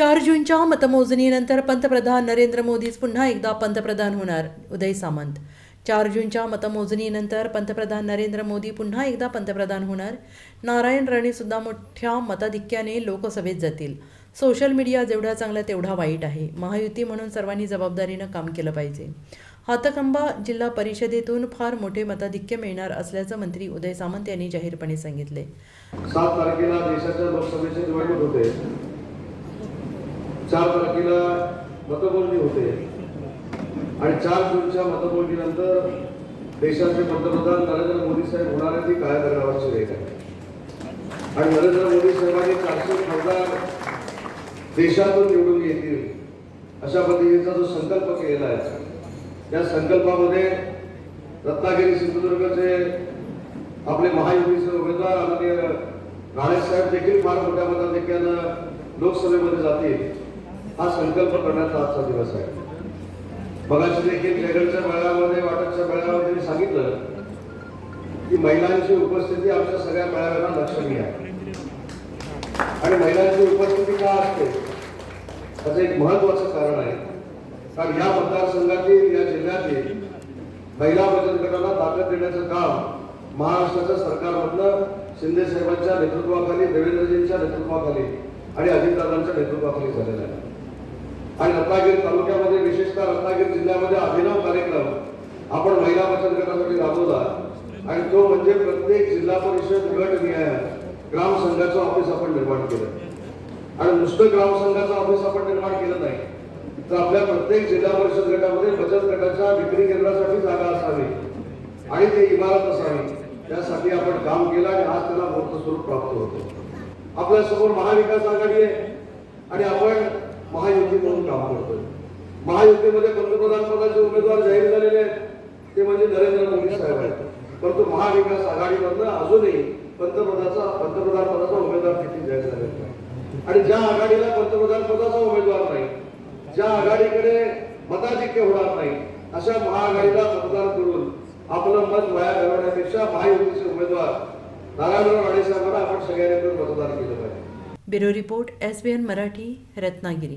चार जूनच्या मतमोजणीनंतर पंतप्रधान नरेंद्र मोदीच पुन्हा एकदा पंतप्रधान होणार उदय सामंत. चार जूनच्या मतमोजणीनंतर पंतप्रधान नरेंद्र मोदी पुन्हा एकदा पंतप्रधान होणार. नारायण राणेसुद्धा मोठ्या मताधिक्याने लोकसभेत जातील. सोशल मीडिया जेवढा चांगला तेवढा वाईट आहे. महायुती म्हणून सर्वांनी जबाबदारीनं काम केलं पाहिजे. हातकंबा जिल्हा परिषदेतून फार मोठे मताधिक्य मिळणार असल्याचं मंत्री उदय सामंत यांनी जाहीरपणे सांगितले. सात तारखेला देशाच्या लोकसभेची निवडणूक होते. चार तारखेला मतमोजणी होते. आणि चार जूनच्या मतमोजणीनंतर देशाचे पंतप्रधान नरेंद्र मोदी साहेब होणार आहे ती काय दगडावरची आहे. आणि नरेंद्र मोदी साहेबांनी चारशे खासदार देशातून निवडून येतील अशा पद्धतीचा जो संकल्प केलेला आहे. त्या संकल्पामध्ये रत्नागिरी सिंधुदुर्गचे आपले महायुतीचे उमेदवार आदरणीय राणेसाहेब देखील फार मोठ्या मताधिक्यानं लोकसभेमध्ये जातील. हा संकल्प करण्याचा आजचा दिवस आहे. मगाशी देखील केरळच्या मेळाव्यामध्ये वाटपच्या मेळाव्यामध्ये मी सांगितलं की महिलांची उपस्थिती आमच्या सगळ्या मेळाव्यांना लक्षणीय आहे. आणि महिलांची उपस्थिती का असते? त्याचं एक महत्वाचं कारण आहे. कारण या मतदारसंघातील या जिल्ह्यातील महिला बचत गटाला ताकद देण्याचं काम महाराष्ट्राच्या सरकारमधनं शिंदे साहेबांच्या नेतृत्वाखाली देवेंद्रजींच्या नेतृत्वाखाली आणि अजितदादांच्या नेतृत्वाखाली झालेलं आहे. आणि रत्नागिरी तालुक्यामध्ये विशेषतः रत्नागिरी जिल्ह्यामध्ये अभिनव कार्यक्रम आपण महिला बचत गटासाठी राबवला. आणि तो म्हणजे प्रत्येक जिल्हा परिषद गट निहाय ग्रामसंघाचं ऑफिस आपण निर्माण केलं. आणि नुसतं ग्रामसंघाचं ऑफिस आपण निर्माण केलं नाही. तर आपल्या प्रत्येक जिल्हा परिषद गटामध्ये बचत गटाच्या विक्री केंद्रासाठी जागा असावी आणि ते इमारत असावी त्यासाठी आपण काम केलं आणि आज त्याला मोठं स्वरूप प्राप्त होतो. आपल्यासमोर महाविकास आघाडी आहे आणि आपण महायुती म्हणून काम करतोय. महायुतीमध्ये पंतप्रधान पदाचे उमेदवार जाहीर झालेले आहेत. ते म्हणजे नरेंद्र मोदी साहेब आहेत. परंतु महाविकास आघाडीमधनं अजूनही पंतप्रधानाचा पंतप्रधान पदाचा उमेदवार देखील जाहीर झालेला नाही. आणि ज्या आघाडीला पंतप्रधान पदाचा उमेदवार नाही ज्या आघाडीकडे मताधिक्य होणार नाही अशा महाआघाडीला मतदान करून आपलं मत वाया घालवण्यापेक्षा महायुतीचे उमेदवार नारायणराव राणे साहेबांना आपण सगळ्यांनी मिळून मतदान केलं पाहिजे. Bureau report S B N Marathi Ratnagiri.